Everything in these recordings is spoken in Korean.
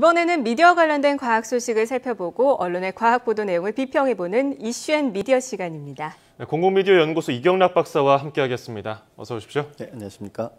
이번에는 미디어 관련된 과학 소식을 살펴보고 언론의 과학 보도 내용을 비평해보는 이슈앤 미디어 시간입니다. 네, 공공미디어 연구소 이경락 박사와 함께하겠습니다. 어서 오십시오. 네, 안녕하십니까.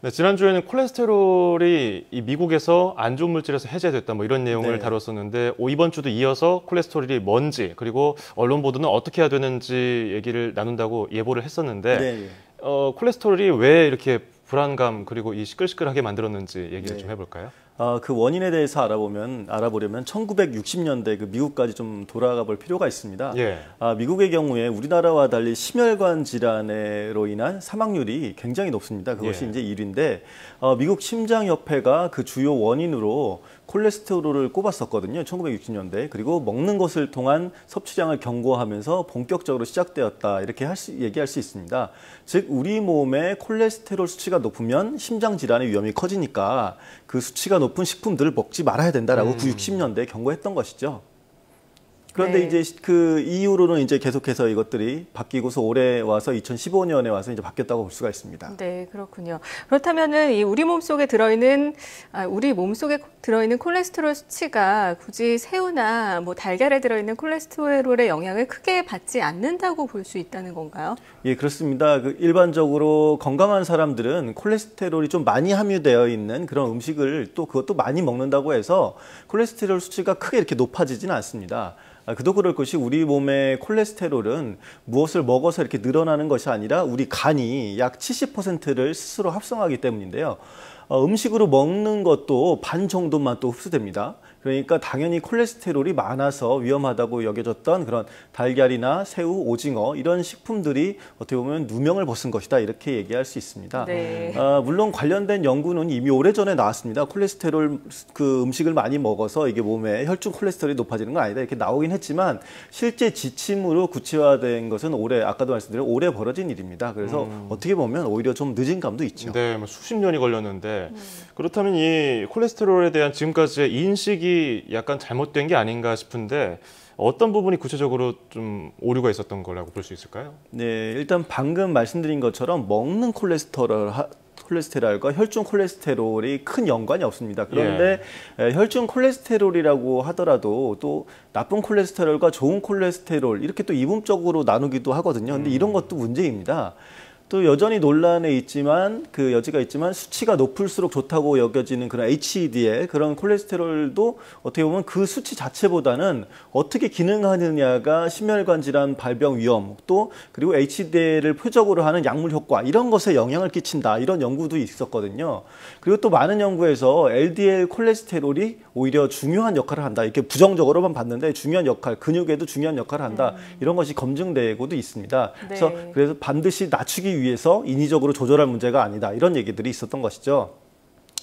네, 지난주에는 콜레스테롤이 이 미국에서 안 좋은 물질에서 해제됐다 뭐 이런 내용을 네. 다뤘었는데 오, 이번 주도 이어서 콜레스테롤이 뭔지 그리고 언론 보도는 어떻게 해야 되는지 얘기를 나눈다고 예보를 했었는데 네, 예. 어, 콜레스테롤이 왜 이렇게 불안감 그리고 이 시끌시끌하게 만들었는지 얘기를 네. 좀 해볼까요? 아, 그 원인에 대해서 알아보면 알아보려면 1960년대 그 미국까지 좀 돌아가 볼 필요가 있습니다. 예. 아, 미국의 경우에 우리나라와 달리 심혈관 질환으로 인한 사망률이 굉장히 높습니다. 그것이 예. 이제 1위인데 어, 미국 심장협회가 그 주요 원인으로 콜레스테롤을 꼽았었거든요. 1960년대. 그리고 먹는 것을 통한 섭취량을 경고하면서 본격적으로 시작되었다. 이렇게 할 수, 얘기할 수 있습니다. 즉 우리 몸에 콜레스테롤 수치가 높으면 심장 질환의 위험이 커지니까 그 수치가 높은 식품들을 먹지 말아야 된다라고 음. 90년대 경고했던 것이죠. 그런데 네. 이제 그 이후로는 이제 계속해서 이것들이 바뀌고서 올해 와서 2015년에 와서 이제 바뀌었다고 볼 수가 있습니다. 네, 그렇군요. 그렇다면은 이 우리 몸 속에 들어있는 아, 우리 몸 속에 들어있는 콜레스테롤 수치가 굳이 새우나 뭐 달걀에 들어있는 콜레스테롤의 영향을 크게 받지 않는다고 볼 수 있다는 건가요? 예, 그렇습니다. 그 일반적으로 건강한 사람들은 콜레스테롤이 좀 많이 함유되어 있는 그런 음식을 또 그것도 많이 먹는다고 해서 콜레스테롤 수치가 크게 이렇게 높아지지는 않습니다. 아, 그도 그럴 것이 우리 몸의 콜레스테롤은 무엇을 먹어서 이렇게 늘어나는 것이 아니라 우리 간이 약 70%를 스스로 합성하기 때문인데요. 어, 음식으로 먹는 것도 반 정도만 또 흡수됩니다. 그러니까 당연히 콜레스테롤이 많아서 위험하다고 여겨졌던 그런 달걀이나 새우, 오징어 이런 식품들이 어떻게 보면 누명을 벗은 것이다 이렇게 얘기할 수 있습니다. 네. 아, 물론 관련된 연구는 이미 오래전에 나왔습니다. 콜레스테롤 그 음식을 많이 먹어서 이게 몸에 혈중 콜레스테롤이 높아지는 건 아니다 이렇게 나오긴 했지만 실제 지침으로 구체화된 것은 올해 아까도 말씀드린 올해 벌어진 일입니다. 그래서 어떻게 보면 오히려 좀 늦은 감도 있죠. 네, 뭐 수십 년이 걸렸는데 그렇다면 이 콜레스테롤에 대한 지금까지의 인식이 약간 잘못된 게 아닌가 싶은데 어떤 부분이 구체적으로 좀 오류가 있었던 거라고 볼 수 있을까요? 네, 일단 방금 말씀드린 것처럼 먹는 콜레스테롤 하- 콜레스테롤과 혈중 콜레스테롤이 큰 연관이 없습니다. 그런데 에, 혈중 콜레스테롤이라고 하더라도 또 나쁜 콜레스테롤과 좋은 콜레스테롤 이렇게 또 이분적으로 나누기도 하거든요. 근데 이런 것도 문제입니다. 또 여전히 논란에 있지만 그 여지가 있지만 수치가 높을수록 좋다고 여겨지는 그런 HDL 그런 콜레스테롤도 어떻게 보면 그 수치 자체보다는 어떻게 기능하느냐가 심혈관 질환 발병 위험 또 그리고 HDL을 표적으로 하는 약물 효과 이런 것에 영향을 끼친다 이런 연구도 있었거든요. 그리고 또 많은 연구에서 LDL 콜레스테롤이 오히려 중요한 역할을 한다 이렇게 부정적으로만 봤는데 중요한 역할 근육에도 중요한 역할을 한다 이런 것이 검증되고도 있습니다. 그래서 네. 그래서 반드시 낮추기 위해서 인위적으로 조절할 문제가 아니다 이런 얘기들이 있었던 것이죠.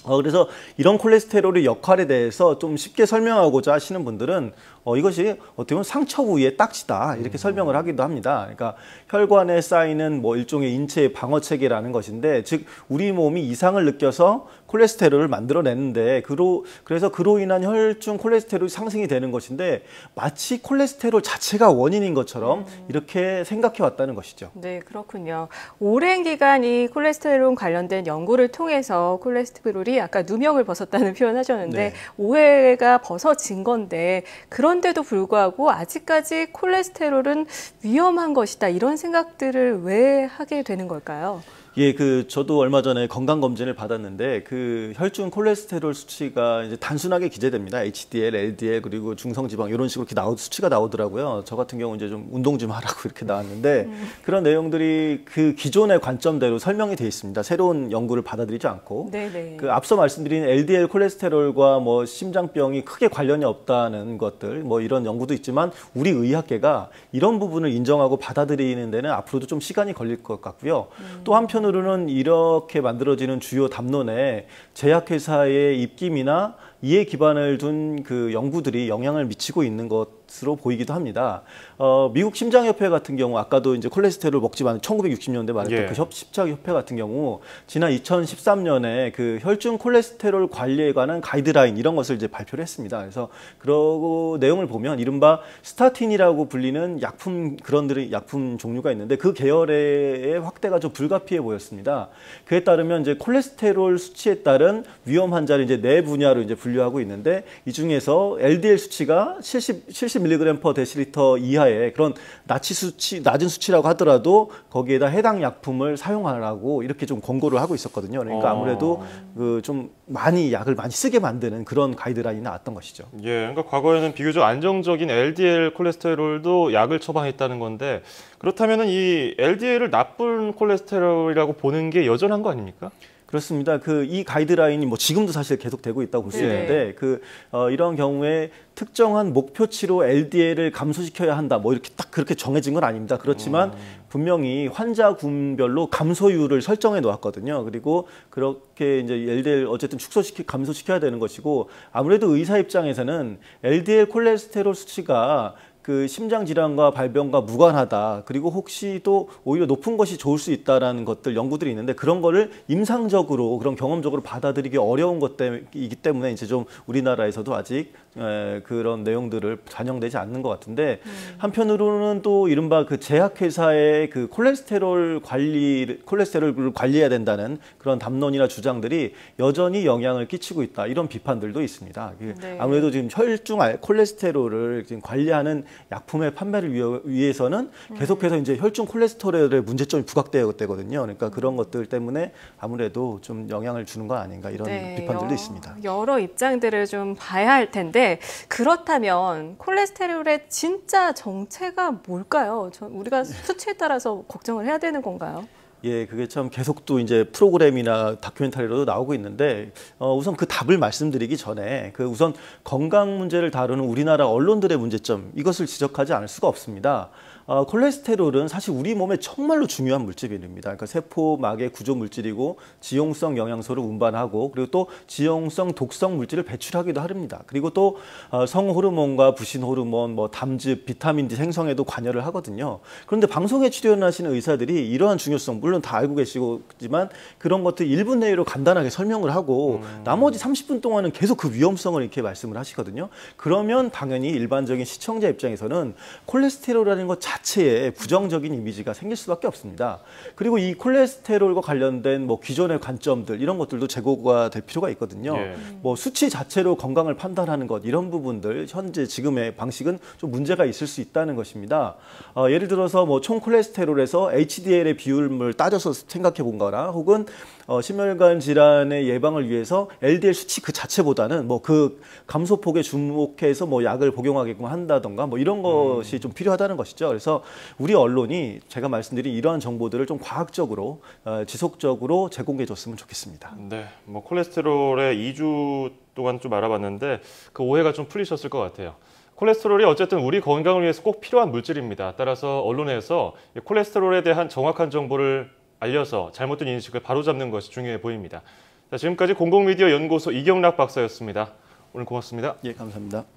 어, 그래서 이런 콜레스테롤의 역할에 대해서 좀 쉽게 설명하고자 하시는 분들은 어, 이것이 어떻게 보면 상처 부위의 딱지다 이렇게 설명을 하기도 합니다. 그러니까 혈관에 쌓이는 뭐 일종의 인체의 방어 체계라는 것인데 즉 우리 몸이 이상을 느껴서 콜레스테롤을 만들어내는데 그로 그래서 그로 인한 혈중 콜레스테롤이 상승이 되는 것인데 마치 콜레스테롤 자체가 원인인 것처럼 이렇게 생각해 왔다는 것이죠. 네, 그렇군요. 오랜 기간 이 콜레스테롤 관련된 연구를 통해서 콜레스테롤 이 아까 누명을 벗었다는 표현하셨는데 네. 오해가 벗어진 건데 그런데도 불구하고 아직까지 콜레스테롤은 위험한 것이다 이런 생각들을 왜 하게 되는 걸까요? 예, 그 저도 얼마 전에 건강 검진을 받았는데 그 혈중 콜레스테롤 수치가 이제 단순하게 기재됩니다. HDL, LDL 그리고 중성 지방 이런 식으로 이렇게 나오 수치가 나오더라고요. 저 같은 경우 이제 좀 운동 좀 하라고 이렇게 나왔는데 그런 내용들이 그 기존의 관점대로 설명이 돼 있습니다. 새로운 연구를 받아들이지 않고 네, 네. 그 앞서 말씀드린 LDL 콜레스테롤과 뭐 심장병이 크게 관련이 없다는 것들 뭐 이런 연구도 있지만 우리 의학계가 이런 부분을 인정하고 받아들이는 데는 앞으로도 좀 시간이 걸릴 것 같고요. 또 한편으로 는 이렇게 만들어지는 주요 담론에 제약회사의 입김이나 이에 기반을 둔 그 연구들이 영향을 미치고 있는 것 것으로 보이기도 합니다. 어, 미국 심장협회 같은 경우 아까도 이제 콜레스테롤 먹지 마는 1960년대 말했던 예. 그 협, 십자협회 같은 경우 지난 2013년에 그 혈중 콜레스테롤 관리에 관한 가이드라인 이런 것을 이제 발표를 했습니다. 그래서 그러고 내용을 보면 이른바 스타틴이라고 불리는 약품 그런들의 약품 종류가 있는데 그 계열의 확대가 좀 불가피해 보였습니다. 그에 따르면 이제 콜레스테롤 수치에 따른 위험 환자를 이제 네 분야로 이제 분류하고 있는데 이 중에서 LDL 수치가 70 70mg per 데시리터 이하의 그런 나치 수치 낮은 수치라고 하더라도 거기에다 해당 약품을 사용하라고 이렇게 좀 권고를 하고 있었거든요. 그러니까 어. 아무래도 그 좀 많이 약을 많이 쓰게 만드는 그런 가이드라인이 나왔던 것이죠. 예, 그러니까 과거에는 비교적 안정적인 LDL 콜레스테롤도 약을 처방했다는 건데 그렇다면은 이 LDL을 나쁜 콜레스테롤이라고 보는 게 여전한 거 아닙니까? 그렇습니다. 그 이 가이드라인이 뭐 지금도 사실 계속 되고 있다고 볼수 네네. 있는데 그 어, 이런 경우에 특정한 목표치로 LDL을 감소시켜야 한다. 뭐 이렇게 딱 그렇게 정해진 건 아닙니다. 그렇지만 분명히 환자 군별로 감소율을 설정해 놓았거든요. 그리고 그렇게 이제 LDL 어쨌든 축소시키 감소시켜야 되는 것이고 아무래도 의사 입장에서는 LDL 콜레스테롤 수치가 그 심장 질환과 발병과 무관하다. 그리고 혹시 또 오히려 높은 것이 좋을 수 있다라는 것들 연구들이 있는데 그런 거를 임상적으로 그런 경험적으로 받아들이기 어려운 것이기 때문에 이제 좀 우리나라에서도 아직 에, 그런 내용들을 반영되지 않는 것 같은데 한편으로는 또 이른바 그 제약회사의 그 콜레스테롤 관리 콜레스테롤을 관리해야 된다는 그런 담론이나 주장들이 여전히 영향을 끼치고 있다 이런 비판들도 있습니다. 그 네. 아무래도 지금 혈중 알- 콜레스테롤을 지금 관리하는 약품의 판매를 위해, 위해서는 계속해서 이제 혈중 콜레스테롤의 문제점이 부각되어야 되거든요. 그러니까 그런 것들 때문에 아무래도 좀 영향을 주는 건 아닌가 이런 네, 비판들도 여- 있습니다. 여러 입장들을 좀 봐야 할 텐데 그렇다면 콜레스테롤의 진짜 정체가 뭘까요? 저- 우리가 수치에 따라서 걱정을 해야 되는 건가요? 예, 그게 참 계속 또 이제 프로그램이나 다큐멘터리로도 나오고 있는데 어, 우선 그 답을 말씀드리기 전에 그 우선 건강 문제를 다루는 우리나라 언론들의 문제점 이것을 지적하지 않을 수가 없습니다. 어, 콜레스테롤은 사실 우리 몸에 정말로 중요한 물질입니다. 그러니까 세포막의 구조 물질이고 지용성 영양소를 운반하고 그리고 또 지용성 독성 물질을 배출하기도 합니다. 그리고 또 어, 성호르몬과 부신 호르몬, 뭐 담즙, 비타민 D 생성에도 관여를 하거든요. 그런데 방송에 출연하시는 의사들이 이러한 중요성 물론 다 알고 계시지만 그런 것들 1분 내로 간단하게 설명을 하고 나머지 30분 동안은 계속 그 위험성을 이렇게 말씀을 하시거든요. 그러면 당연히 일반적인 시청자 입장에서는 콜레스테롤이라는 것 자체에 부정적인 이미지가 생길 수밖에 없습니다. 그리고 이 콜레스테롤과 관련된 뭐 기존의 관점들 이런 것들도 제고가 될 필요가 있거든요. 예. 뭐 수치 자체로 건강을 판단하는 것 이런 부분들 현재 지금의 방식은 좀 문제가 있을 수 있다는 것입니다. 어, 예를 들어서 뭐 총 콜레스테롤에서 HDL의 비율을 따져서 생각해 본 거나 혹은 어, 심혈관 질환의 예방을 위해서 LDL 수치 그 자체보다는 뭐 그 감소폭에 주목해서 뭐 약을 복용하게끔 한다던가 뭐 이런 것이 좀 필요하다는 것이죠. 그래서 우리 언론이 제가 말씀드린 이러한 정보들을 좀 과학적으로 어, 지속적으로 제공해 줬으면 좋겠습니다. 네, 뭐 콜레스테롤의 2주 동안 좀 알아봤는데 그 오해가 좀 풀리셨을 것 같아요. 콜레스테롤이 어쨌든 우리 건강을 위해서 꼭 필요한 물질입니다. 따라서 언론에서 이 콜레스테롤에 대한 정확한 정보를 알려서 잘못된 인식을 바로잡는 것이 중요해 보입니다. 자, 지금까지 공공미디어 연구소 이경락 박사였습니다. 오늘 고맙습니다. 예, 감사합니다.